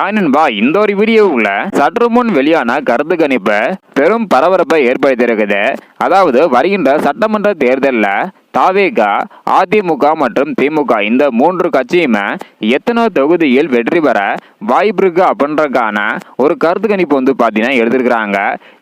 Hi நண்பா இந்த ஒரு வீடியோவுல சற்று முன் வெளியான கருத்து கணிப்பு பெரும் பரபரப்பை ஏற்படுத்தியிருக்குது. அதாவது வருகின்ற சட்டமன்ற தேர்தலில் தாவேக அதிமுக மற்றும் திமுக இந்த மூன்று கட்சியுமே எத்தனை தொகுதியில் வெற்றி பெற வாய்ப்பு இருக்கு அப்படின்றக்கான ஒரு கருத்து கணிப்பு வந்து பார்த்தீங்கன்னா எடுத்திருக்கிறாங்க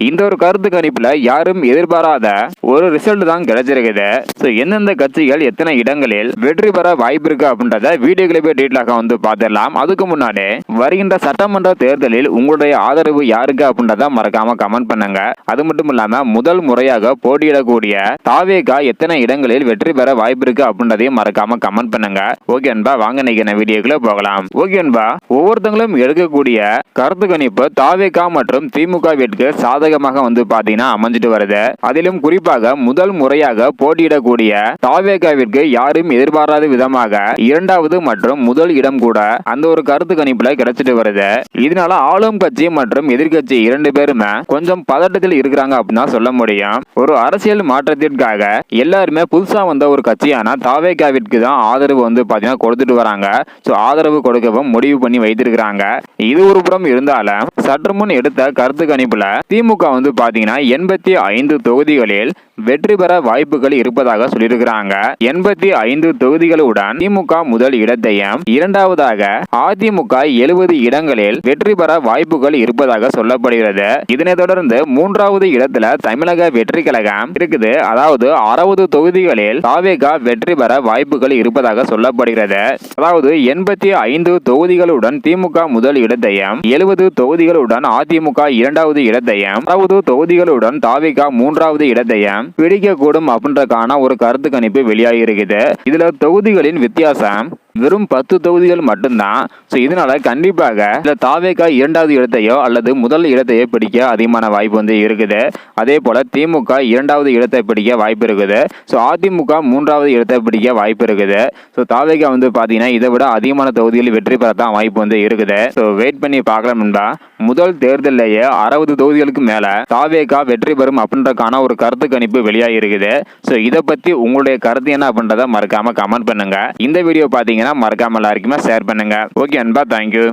இந்த ஒரு கருத்து கணிப்பில் யாரும் எதிர்பாராத ஒரு ரிசல்ட் தான் கிடைச்சிருக்குது. ஸோ எந்தெந்த கட்சிகள் எத்தனை இடங்களில் வெற்றி பெற வாய்ப்பு இருக்கு அப்படின்றத வீடியோக்களை போய் டீட்டெயிலாக வந்து பார்த்துடலாம். அதுக்கு முன்னாடி வருகின்ற சட்டமன்ற தேர்தலில் உங்களுடைய ஆதரவு யாருக்கு அப்படின்றத மறக்காம கமெண்ட் பண்ணுங்க. அது மட்டும் இல்லாமல் முதல் முறையாக போட்டியிடக்கூடிய தாவேகா எத்தனை இடங்களில் வெற்றி பெற வாய்ப்பு இருக்கு அப்படின்றதையும் மறக்காம கமெண்ட் பண்ணுங்க. ஓகே அன்பா வாங்க நினைக்கிற வீடியோக்குள்ள போகலாம். ஓகே அன்பா ஒவ்வொருத்தங்களும் எடுக்கக்கூடிய கருத்து கணிப்பு தாவேகா மற்றும் திமுகவிற்கு சாதகமாக வந்து பாத்தீங்கன்னா அமைஞ்சிட்டு வருது. அதிலும் குறிப்பாக முதல் முறையாக போட்டியிடக்கூடிய தாவேகாவிற்கு யாரும் எதிர்பாராத விதமாக இரண்டாவது மற்றும் முதல் இடம் கூட அந்த ஒரு கருத்து கணிப்புல கிடைச்சிட்டு வருது. இதனால ஆளும் கட்சி மற்றும் எதிர்கட்சி இரண்டு பேருமே கொஞ்சம் பதட்டத்தில் இருக்கிறாங்க அப்படின்னு சொல்ல முடியும். ஒரு அரசியல் மாற்றத்திற்காக எல்லாருமே புதுசு வந்த ஒரு கட்சியான தாவேகாவிற்கு தான் ஆதரவு வந்து பார்த்தீங்கன்னா கொடுத்துட்டு வராங்க. ஸோ ஆதரவு கொடுக்கவும் முடிவு பண்ணி வைத்திருக்கிறாங்க. இது ஒரு புறம் இருந்தாலும் சற்று முன் எடுத்த கருத்து கணிப்பில் திமுக வந்து பார்த்தீங்கன்னா எண்பத்தி ஐந்து தொகுதிகளில் வெற்றி பெற வாய்ப்புகள் இருப்பதாக சொல்லியிருக்கிறாங்க. எண்பத்தி ஐந்து தொகுதிகளுடன் திமுக முதல் இடத்தையும் இரண்டாவதாக அதிமுக எழுபது இடங்களில் வெற்றி பெற வாய்ப்புகள் இருப்பதாக சொல்லப்படுகிறது. இதனைத் தொடர்ந்து மூன்றாவது இடத்துல தமிழக வெற்றி கழகம் இருக்குது. அதாவது அறுபது தொகுதிகளில் தாவேகா வெற்றி பெற வாய்ப்புகள் இருப்பதாக சொல்லப்படுகிறது. அதாவது எண்பத்தி ஐந்து தொகுதிகளுடன் திமுக முதல் இடத்தையும் எழுபது தொகுதிகளுடன் அதிமுக இரண்டாவது இடத்தையும் அறுபது தொகுதிகளுடன் தாவேகா மூன்றாவது இடத்தையும் பிடிக்கக்கூடும் அப்படின்றக்கான ஒரு கருத்து கணிப்பு வெளியாகி இருக்குது இதுல தொகுதிகளின் வித்தியாசம் வெறும் பத்து தொகுதிகள் மட்டும்தான். ஸோ இதனால கண்டிப்பாக இந்த தாவேகா இரண்டாவது இடத்தையோ அல்லது முதல் இடத்தையோ பிடிக்க அதிகமான வாய்ப்பு வந்து இருக்குது. அதே போல திமுக இரண்டாவது இடத்தை பிடிக்க வாய்ப்பு இருக்குது. ஸோ அதிமுக மூன்றாவது இடத்தை பிடிக்க வாய்ப்பு இருக்குது. ஸோ தாவேக்கா வந்து பார்த்தீங்கன்னா இதை விட அதிகமான தொகுதிகளில் வெற்றி பெற தான் வாய்ப்பு வந்து இருக்குது. ஸோ வெயிட் பண்ணி பார்க்கலாம்டா முதல் தேர்தலிலேயே அறுபது தொகுதிகளுக்கு மேலே தாவேகா வெற்றி பெறும் அப்படின்றக்கான ஒரு கருத்து கணிப்பு வெளியாகி இருக்குது. ஸோ இதை பற்றி உங்களுடைய கருத்து என்ன அப்படின்றத மறக்காமல் கமெண்ட் பண்ணுங்கள் இந்த வீடியோ பார்த்தீங்கன்னா மறக்காமல் எல்லாருக்குமே ஷேர் பண்ணுங்கள் ஓகே அன்பா தேங்க்யூ